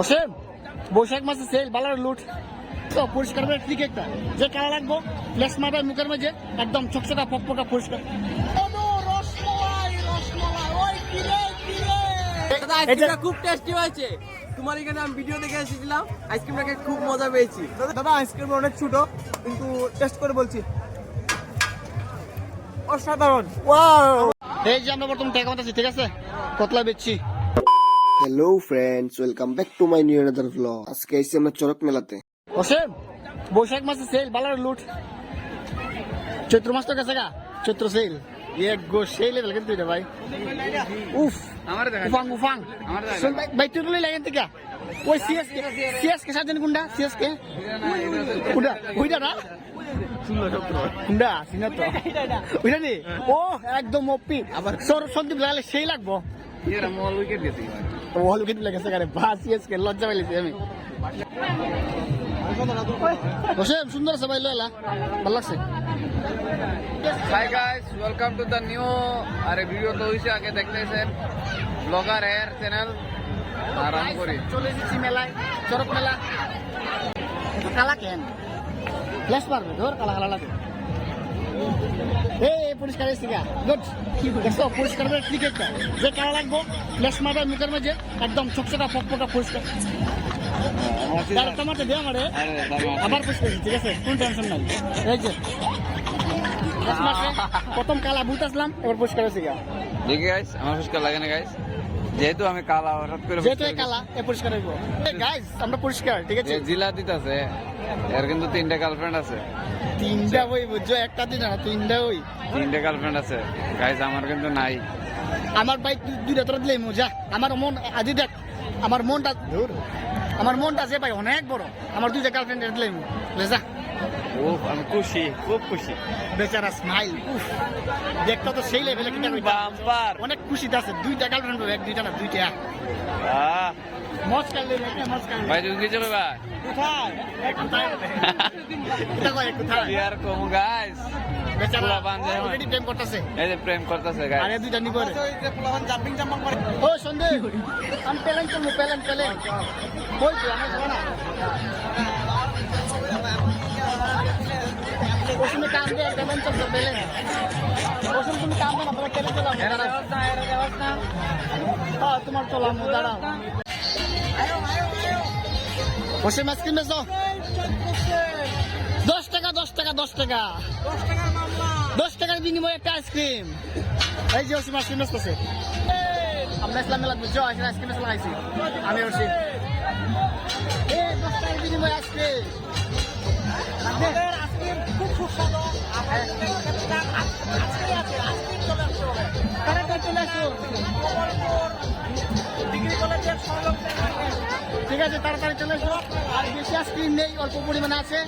অসীম বৈশাখ মাসে সেল বালার লুট তো পরিষ্কার করে ঠিক একটা। যে কালা লাগবো ফ্লেশ মারবে মুখের মাঝে একদম চকচকা ফকফকা পরিষ্কার। দাদা খুব টেস্টি হয়েছে। তোমার এখানে আমি ভিডিও দেখে এসেছিলাম আইসক্রিমটাকে খুব মজা পেয়েছি। দাদা আইসক্রিম অনেক ছোট কিন্তু টেস্ট করে বলছি। অসাধারণ। এই যে আমরা বর্তমানে টাকা মাতাছি ঠিক আছে? কতলা বেচছি? Hello friends welcome back to my new another vlog আজকে এসেছি আমরা চরক মেলাতে। অসীম বৈশাখ মাসে সেল বালার লুট চৈত্র মাস তো গেছে গা চৈত্র সেল এক গো সেই লেভেল কিন্তু এটা ভাই। উফ উফাং উফাং। শোন ভাই ভাই তুই লই লাগেন থেকে ওই সিএস কে সিএস কে সাজেন গুন্ডা সিএস কে গুন্ডা ওইটা না? গুন্ডা সিনা তো। ওইটা নি? ও একদম ওপি আবার সন্দীপ লাগালে সেই লাগবো। ওয়াল উইকেট লেগেছে গারে বা সিএস লজ্জা পাইলেছি আমি। বসে সুন্দর আছে ভাই লয়লা ভালো লাগছে? Hi guys welcome to the new আরে ভিডিও তো হইছে আগে দেখতেছেন ব্লগার এর চ্যানেল আরাম করি। চলে এসেছি মেলায় চরক মেলা। কালা কেন? ফ্ল্যাশ মারবে ধর কালা কালা লাগে এই পরিষ্কার এসে গা গুড দেখো পরিষ্কার করে ক্রিকেটটা যে কালা লাগবো ফ্ল্যাশ মারবে মুখের মাঝে একদম চকচকা ফকফকা পরিষ্কার। তার টমাটো দিয়ে আমারে আবার পরিষ্কার ঠিক আছে? কোন টেনশন নাই। এই যে প্রথম কালা বুট আসলাম এবার পরিষ্কার হয়েছে গা দেখি গাইস আমার ফুসকা লাগে না গাইস যেহেতু আমি কালা হঠাৎ করে যেহেতু কালা এ পরিষ্কার হইব। গাইস আমরা পরিষ্কার ঠিক আছে? জিলা দিতেছে। এর কিন্তু তিনটা গার্লফ্রেন্ড আছে। তিনটা বই বুঝছ? একটা দিন না তিনটা বই। তিনটা গার্লফ্রেন্ড আছে। গাইস আমার কিন্তু নাই। আমার বাইক দুইটা তোরা দিলে মজা। আমার মন আজি দেখ আমার মনটা ধুর। আমার মনটা যে ভাই অনেক বড়। আমার দুইটা গার্লফ্রেন্ড দিলে লেজা ও আমি খুশি খুব খুশি। বেচারা স্মাইল উফ। দেখতে তো সেই লেভেলে কিনা বাম্পার। অনেক খুশিতে আছে। দুইটা গার্লফ্রেন্ড এক দুইটা না দুইটা। আহ, ভাই তুমি কিছু কইবা কোথায়? কম গাইস প্রেম করতেছে এই যে প্রেম করতেছে আরে দুইটা নিব রে জাম্পিং জাম্পাং করে ও সন্দীপ আমি পেলেন চলবো পেলেন পেলেন বই তো আমি যাব না দাঁড়াও বসে মাছ কিনবে দশ টাকা দশ টাকা দশ টাকা। দশ টাকার বিনিময়ে একটা আইসক্রিম। এই যে ওসি আইসক্রিম আসতেছে। আমরা ইসলাম মেলা বুঝছ আইসক্রিম এসে লাগাইছি আমি ওসি দশ টাকার বিনিময়ে আইসক্রিম। খুব চলে আসুন ঠিক আছে তাড়াতাড়ি চলে এসো। আর বেশি আইসক্রিম নেই অল্প পরিমাণে আছে।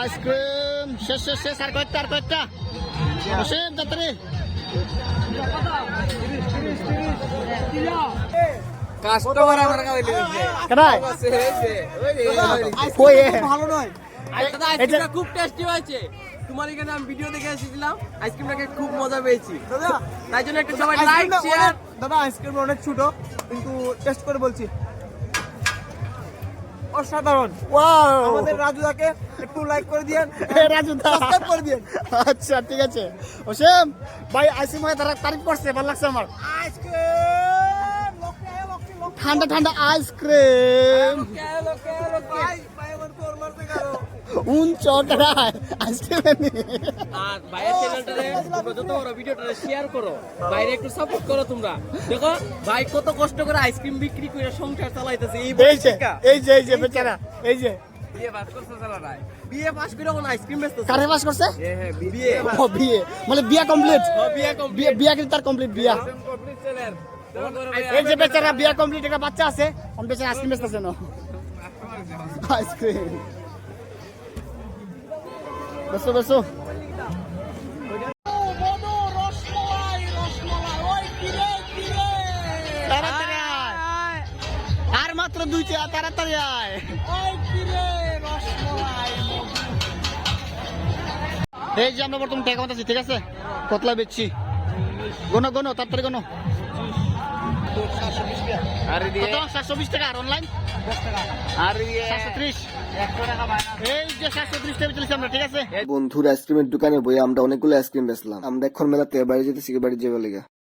আইসক্রিম শেষ শেষ শেষ আর কয়েকটা আর কয়েকটা। বসেন তাড়াতাড়ি। কাস্টমার আমার কাছে কেনাই দিয়েছে ভালো নয়। দাদা খুব টেস্টি হয়েছে। তোমার এখানে আমি ভিডিও দেখে এসেছিলাম আইসক্রিমটাকে খুব মজা পেয়েছি। দাদা তাই জন্য একটু সবাই লাইক আইসক্রিমটা শেয়ার অনেক- দাদা আইসক্রিম অনেক ছোট কিন্তু টেস্ট করে বলছি। অসাধারণ। আমাদের রাজুদাকে একটু লাইক করে দিয়েন এ, রাজু দা। সাবস্ক্রাইব করে দিয়েন। আচ্ছা ঠিক আছে। ওসেম ভাই আইসি মনে তারা তারিফ করছে ভালো লাগছে আমার। আইসক্রিম লোকে লোকে লোকে। ঠান্ডা ঠান্ডা আইসক্রিম। উন চটায় আইসক্রিম আর ভাইয়ের চ্যানেলটারে তোমরা যত বড় ভিডিওটা শেয়ার করো বাইরে একটু সাপোর্ট করো তোমরা। দেখো ভাই কত কষ্ট করে আইসক্রিম বিক্রি করে সংসার চালাইতেছে এই এই যে এই যে এই যে বেচারা এই যে। বিয়ে বাস করতে চালা নাই বিয়ে পাস করে এখন আইসক্রিম বেচতেছে। কারে পাস করছে? বিয়ে। ও বিয়ে। মানে বিয়া কমপ্লিট ও, বিয়ে বিয়া কিন্তু তার কমপ্লিট বিয়া। কমপ্লিট চ্যানেল এই যে বেচারা বিয়া কমপ্লিট একটা বাচ্চা আছে। অন বেচারা আইসক্রিম বেচতেছে না। আইসক্রিম বেসো বেসো। আর মাত্র দুইটা তাড়াতাড়ি আয়। এই যে আমরা বর্তমানে টাকা মাতাছি ঠিক আছে? কতলা বেচছি? গোনো গোনো তাড়াতাড়ি গোনো আর সাতশো বিশ টাকা। আর অনলাইন সাতশো টাকা যে সাতশো ত্রিশ টাকা চলেছি আমরা ঠিক আছে? বন্ধুর আইসক্রিমের দোকানে বই আমরা অনেকগুলো আইসক্রিম বেচলাম। আমরা এখন মেলাতে বাড়ি যেতেছি বাড়ি যাবে লেগে।